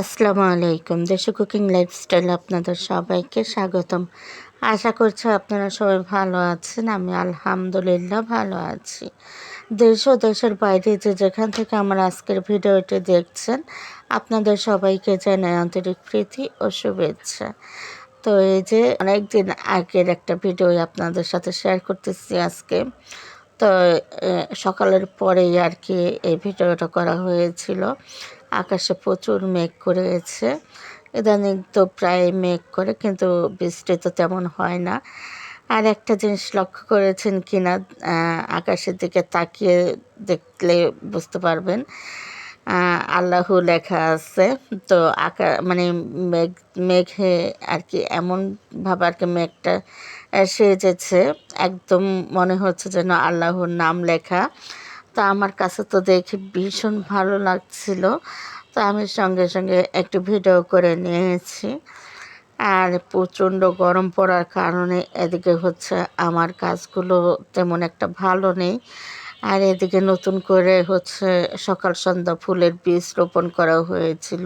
আসসালামু আলাইকুম। দেশে কুকিং লাইফস্টাইল আপনাদের সবাইকে স্বাগতম। আশা করছি আপনারা সবাই ভালো আছেন, আমি আলহামদুলিল্লাহ ভালো আছি। দেশ ও দেশের বাইরে যে যেখান থেকে আমার আজকের ভিডিওটি দেখছেন, আপনাদের সবাইকে জানাই আন্তরিক প্রীতি ও শুভেচ্ছা। তো এই যে অনেকদিন আগের একটা ভিডিও আপনাদের সাথে শেয়ার করতেছি আজকে। তো সকালের পরেই আর কি এই ভিডিওটা করা হয়েছিল। আকাশে প্রচুর মেঘ করেছে। ইদানিং তো প্রায় মেঘ করে কিন্তু বৃষ্টি তো তেমন হয় না। আর একটা জিনিস লক্ষ্য করেছেন কিনা আহ, আকাশের দিকে তাকিয়ে দেখলে বুঝতে পারবেন আল্লাহ লেখা আছে। তো আকা মানে মেঘ মেঘে আর কি এমনভাবে আর কি মেঘটা সেজেছে একদম মনে হচ্ছে যেন আল্লাহর নাম লেখা। তো আমার কাছে তো দেখে ভীষণ ভালো লাগছিল। তো আমি সঙ্গে সঙ্গে একটু ভিডিও করে নিয়েছি। আর প্রচণ্ড গরম পড়ার কারণে এদিকে হচ্ছে আমার কাজগুলো তেমন একটা ভালো নেই। আর এদিকে নতুন করে হচ্ছে সকাল সন্ধ্যা ফুলের বীজ রোপণ করা হয়েছিল।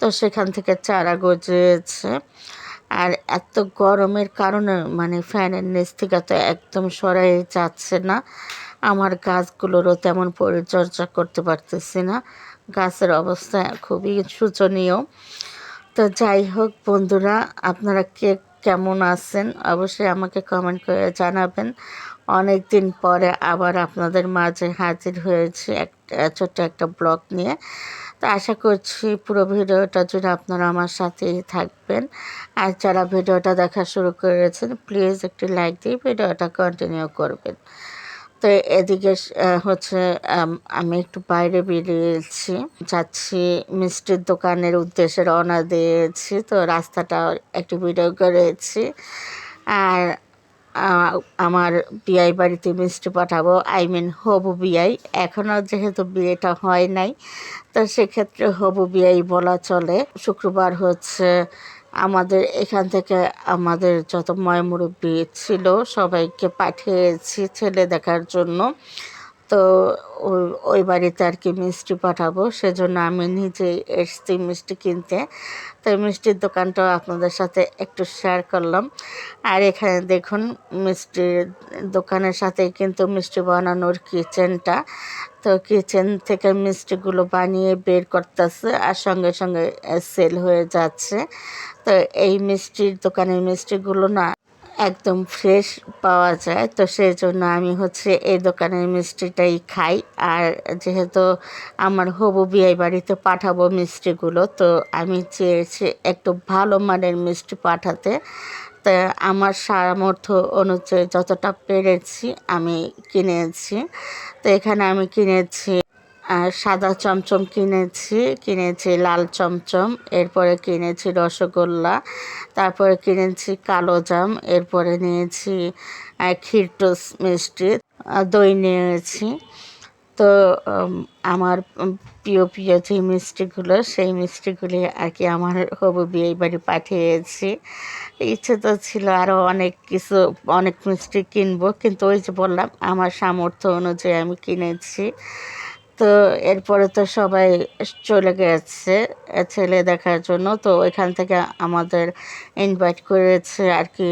তো সেখান থেকে চারা গজিয়েছে। আর এত গরমের কারণে মানে ফ্যানের নিচ থেকে তো একদম সরাই যাচ্ছে না। আমার গাছগুলোরও তেমন পরিচর্যা করতে পারতেছি না। গাছের অবস্থা খুবই শোচনীয়। তো যাই হোক বন্ধুরা, আপনারা কে কেমন আছেন অবশ্যই আমাকে কমেন্ট করে জানাবেন। অনেক দিন পরে আবার আপনাদের মাঝে হাজির হয়েছি একটা ছোট্ট একটা ব্লগ নিয়ে। তো আশা করছি পুরো ভিডিওটা জুড়ে আপনারা আমার সাথেই থাকবেন। আর যারা ভিডিওটা দেখা শুরু করেছেন প্লিজ একটি লাইক দিয়ে ভিডিওটা কন্টিনিউ করবেন। তো এদিকে হচ্ছে, আমি একটু বাইরে বেরিয়েছি। যাচ্ছি, মিষ্টির দোকানের উদ্দেশ্যে রওনা দিয়েছি। তো রাস্তাটা একটু ভিডিও করেছি। আর আমার বিয়াই বাড়িতে মিষ্টি পাঠাবো। আই মিন হবু বিয়াই এখনও যেহেতু বিয়েটা হয় নাই, তো সেক্ষেত্রে হবু বিয়াই বলা চলে। শুক্রবার হচ্ছে আমাদের এখান থেকে আমাদের যত ময়মুরব্বী ছিল, সবাইকে পাঠিয়েছি ছেলে দেখার জন্য। তো ওই বাড়িতে আর কি মিষ্টি পাঠাবো, সেজন্য আমি নিজেই এসছি মিষ্টি কিনতে। তো মিষ্টির দোকানটাও আপনাদের সাথে একটু শেয়ার করলাম। আর এখানে দেখুন, মিষ্টির দোকানের সাথে কিন্তু মিষ্টি বানানোর কিচেনটা তো কিচেন থেকে মিষ্টিগুলো বানিয়ে বের করতেছে আর সঙ্গে সঙ্গে সেল হয়ে যাচ্ছে। তো এই মিষ্টির দোকানের মিষ্টিগুলো না একদম ফ্রেশ পাওয়া যায়। তো সেই জন্য আমি হচ্ছে এই দোকানের মিষ্টিটাই খাই। আর যেহেতু আমার হবু বিয়ে বাড়িতে পাঠাবো মিষ্টিগুলো, তো আমি চেয়েছি একটু ভালো মানের মিষ্টি পাঠাতে। তা আমার সামর্থ্য অনুযায়ী যতটা পেরেছি আমি কিনেছি। তো এখানে আমি কিনেছি সাদা চমচম কিনেছি কিনেছি লাল চমচম, এরপরে কিনেছি রসগোল্লা, তারপরে কিনেছি কালো জাম, এরপরে নিয়েছি ক্ষীরটোস মিষ্টি দই নিয়েছি। তো আমার প্রিয় প্রিয় যে মিষ্টিগুলো, সেই মিষ্টিগুলি আর কি আমার হবু বিয়ে বাড়ি পাঠিয়েছি। ইচ্ছে তো ছিল আরও অনেক কিছু, অনেক মিষ্টি কিনবো, কিন্তু ওই যে বললাম, আমার সামর্থ্য অনুযায়ী আমি কিনেছি। তো এরপরে তো সবাই চলে গেছে ছেলে দেখার জন্য। তো ওইখান থেকে আমাদের ইনভাইট করেছে আর কি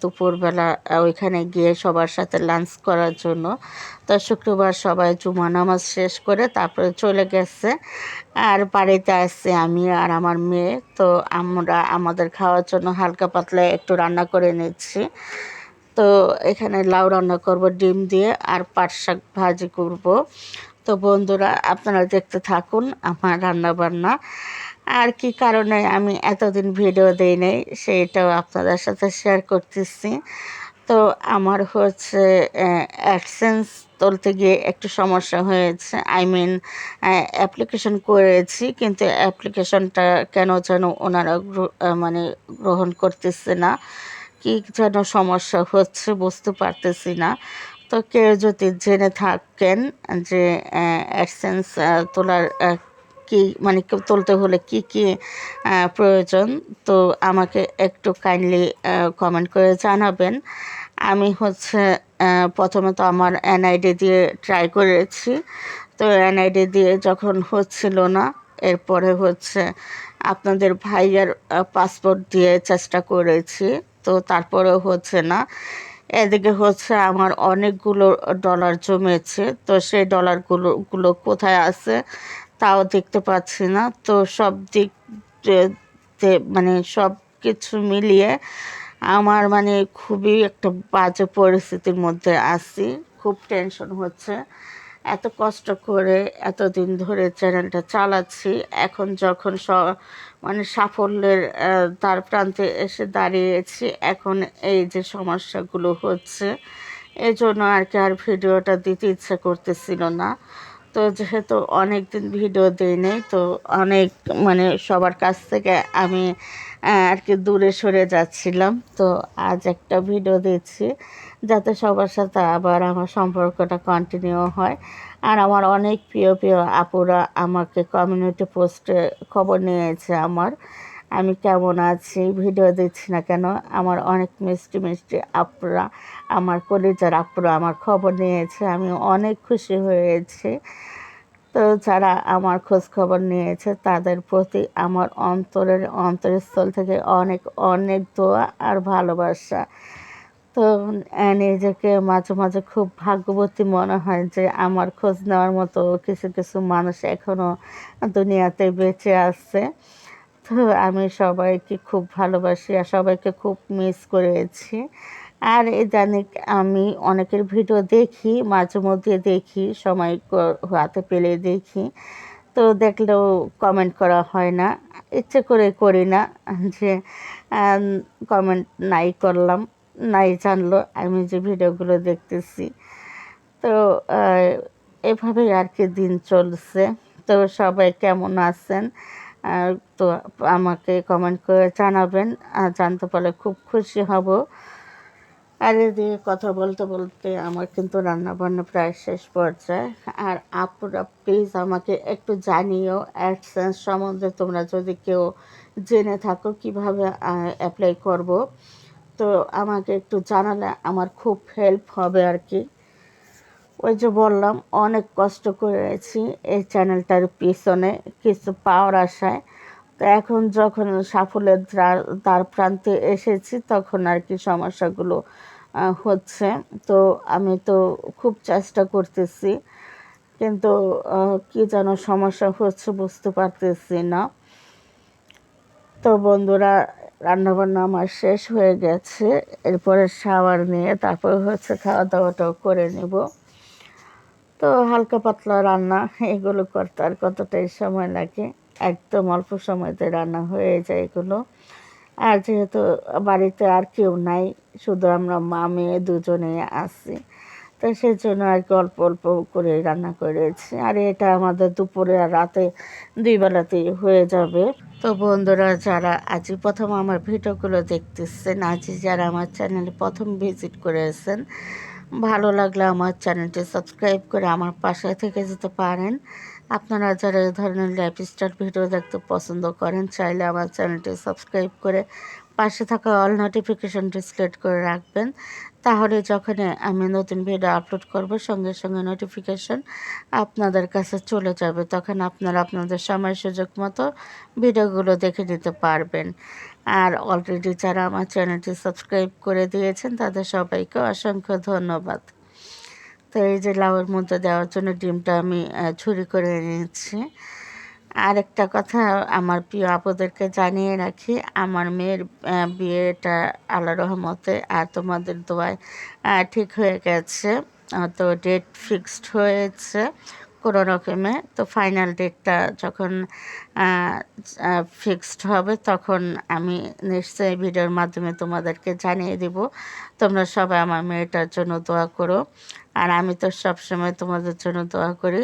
দুপুরবেলা ওইখানে গিয়ে সবার সাথে লাঞ্চ করার জন্য। তো শুক্রবার সবাই জুমা নামাজ শেষ করে তারপরে চলে গেছে। আর বাড়িতে আসছি আমি আর আমার মেয়ে। তো আমরা, আমাদের খাওয়ার জন্য হালকা পাতলা একটু রান্না করে নিচ্ছি। তো এখানে লাউ রান্না করব, ডিম দিয়ে আর পাট শাক ভাজি করব। তো বন্ধুরা, আপনারা দেখতে থাকুন আমার রান্না বান্না আর কি কারণে আমি এতদিন ভিডিও দিই নাই সেইটাও আপনাদের সাথে শেয়ার করতেছি। তো আমার হচ্ছে অ্যাডসেন্স তুলতে গিয়ে একটু সমস্যা হয়েছে। আই মিন অ্যাপ্লিকেশন করেছি, কিন্তু অ্যাপ্লিকেশনটা কেন যেন ওনারা মানে গ্রহণ করতেছে না। কি যেন সমস্যা হচ্ছে, বুঝতে পারতেছি না। তো কেউ যদি জেনে থাকেন যে অ্যাডসেন্স তোলার কি মানে তুলতে হলে কি কি প্রয়োজন, তো আমাকে একটু কাইন্ডলি কমেন্ট করে জানাবেন। আমি হচ্ছে প্রথমে তো আমার এনআইডি দিয়ে ট্রাই করেছি। তো এনআইডি দিয়ে যখন হচ্ছিল না, এরপরে হচ্ছে আপনাদের ভাইয়ের পাসপোর্ট দিয়ে চেষ্টা করেছি। তো তারপরেও হচ্ছে না। এদিকে হচ্ছে আমার অনেকগুলো ডলার জমেছে, তো সেই ডলারগুলো গুলো কোথায় আছে তাও দেখতে পাচ্ছি না। তো সব দিক মানে সব কিছু মিলিয়ে আমার মানে খুবই একটা বাজে পরিস্থিতির মধ্যে আছি, খুব টেনশন হচ্ছে। এত কষ্ট করে এতদিন ধরে চ্যানেলটা চালাচ্ছি। এখন যখন স মানে সাফল্যের তার প্রান্তে এসে দাঁড়িয়েছি, এখন এই যে সমস্যাগুলো হচ্ছে এই জন্য আর কি আর ভিডিওটা দিতে ইচ্ছে করতেছিল না। তো যেহেতু অনেক দিন ভিডিও দিই নেই, তো অনেক মানে সবার কাছ থেকে আমি আর কি দূরে সরে যাচ্ছিলাম। তো আজ একটা ভিডিও দিচ্ছি, যাতে সবার সাথে আবার আমার সম্পর্কটা কন্টিনিউ হয়। আর আমার অনেক প্রিয় প্রিয় আপুরা আমাকে কমিউনিটি পোস্টে খবর নিয়েছে আমার। আমি কেমন আছি ভিডিও দিচ্ছি না কেন? আমার অনেক মিষ্টি মিষ্টি আপুরা, আমার কলিজার আপুরা আমার খবর নিয়েছে। আমি অনেক খুশি হয়েছি। তো যারা আমার খোঁজ খবর নিয়েছে, তাদের প্রতি আমার অন্তরের অন্তরস্থল থেকে অনেক অনেক দোয়া আর ভালোবাসা। তো নিজেকে মাঝে মাঝে খুব ভাগ্যবতী মনে হয় যে আমার খোঁজ নেওয়ার মতো কিছু কিছু মানুষ এখনও দুনিয়াতে বেঁচে আছে। তো আমি সবাইকে খুব ভালোবাসি আর সবাইকে খুব মিস করেছি। আর ইদানিক আমি অনেকের ভিডিও দেখি, মাঝে মধ্যে দেখি, সময় হাতে পেলে দেখি। তো দেখলেও কমেন্ট করা হয় না। ইচ্ছে করে করি না যে কমেন্ট নাই করলাম, নাই জানলো, আমি যে ভিডিওগুলো দেখতেছি। তো এভাবেই আর কি দিন চলছে। তো সবাই কেমন আছেন? তো আমাকে কমেন্ট করে জানাবেন। জানতে পারলে খুব খুশি হব। আর এদিকে কথা বলতে বলতে আমার কিন্তু রান্না বান্না প্রায় শেষ পর্যায়ে। আর আপুরা প্লিজ আমাকে একটু জানিও অ্যাডসেন্স সম্বন্ধে তোমরা যদি কেউ জেনে থাকো কীভাবে অ্যাপ্লাই করব। তো আমাকে একটু জানালে আমার খুব হেল্প হবে আর কি। ওই যে বললাম, অনেক কষ্ট করেছি এই চ্যানেলটার পিছনে, কিছু পাওয়ার আশায়। তো এখন যখন সাফল্যের দ্বার- প্রান্তে এসেছি, তখন আর কি সমস্যাগুলো হচ্ছে। তো আমি তো খুব চেষ্টা করতেছি, কিন্তু কি যেন সমস্যা হচ্ছে বুঝতে পারতেছি না। তো বন্ধুরা, রান্নাবান্না আমার শেষ হয়ে গেছে, এরপরে শাওয়ার নিয়ে তারপরে হচ্ছে খাওয়া দাওয়াটাও করে নেব। তো হালকা পাতলা রান্না, এগুলো করতে আর কতটাই সময় লাগে? একদম অল্প সময়তে রান্না হয়ে যায় এগুলো। আর যেহেতু বাড়িতে আর কেউ নাই, শুধু আমরা মা, মেয়ে দুজনে আছি। তো সেই জন্য আর কি অল্প অল্প করে রান্না করেছি। আর এটা আমাদের দুপুরে আর রাতে দুই বেলাতেই হয়ে যাবে। তো বন্ধুরা, যারা আজই প্রথম আমার ভিডিওগুলো দেখতেছেন আজই যারা আমার চ্যানেলে প্রথম ভিজিট করেছেন, ভালো লাগলে আমার চ্যানেলটি সাবস্ক্রাইব করে আমার পাশে থেকে যেতে পারেন। আপনারা যারা এই ধরনের লাইফস্টাইল ভিডিও দেখতে পছন্দ করেন, চাইলে আমার চ্যানেলটি সাবস্ক্রাইব করে পাশে থাকা অল নোটিফিকেশনটি সিলেক্ট করে রাখবেন। তাহলে যখন আমি নতুন ভিডিও আপলোড করব, সঙ্গে সঙ্গে নোটিফিকেশন আপনাদের কাছে চলে যাবে। তখন আপনারা আপনাদের সময় সুযোগ মতো ভিডিওগুলো দেখে নিতে পারবেন। আর অলরেডি যারা আমার চ্যানেলটি সাবস্ক্রাইব করে দিয়েছেন, তাদের সবাইকে অসংখ্য ধন্যবাদ। তো এই যে লাউয়ের মধ্যে দেওয়ার জন্য ডিমটা আমি ছুরি করে নিয়েছি আর একটা কথা আমার প্রিয় আপদেরকে জানিয়ে রাখি, আমার মেয়ের বিয়েটা আল্লাহ রহমতে, আর তোমাদের দোয়ায় ঠিক হয়ে গেছে। তো ডেট ফিক্সড হয়েছে। কোনো রকমে। তো ফাইনাল ডেটটা যখন ফিক্সড হবে তখন আমি নিশ্চয়ই ভিডিওর মাধ্যমে তোমাদেরকে জানিয়ে দিব। তোমরা সবাই আমার মেয়েটার জন্য দোয়া করো। আর আমি তো সবসময় তোমাদের জন্য দোয়া করি।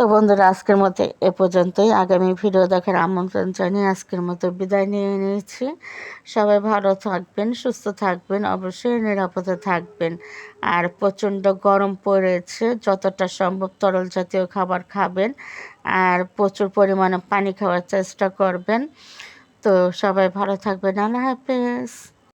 তো বন্ধুরা, আজকের মতো এ পর্যন্তই। আগামী ভিডিও দেখার আমন্ত্রণ জানিয়ে আজকের মতো বিদায় নিয়ে নিয়েছি। সবাই ভালো থাকবেন, সুস্থ থাকবেন, অবশ্যই নিরাপদে থাকবেন। আর প্রচণ্ড গরম পড়েছে, যতটা সম্ভব তরল জাতীয় খাবার খাবেন। আর প্রচুর পরিমাণে পানি খাওয়ার চেষ্টা করবেন। তো সবাই ভালো থাকবেন। আল্লাহ হাফেজ।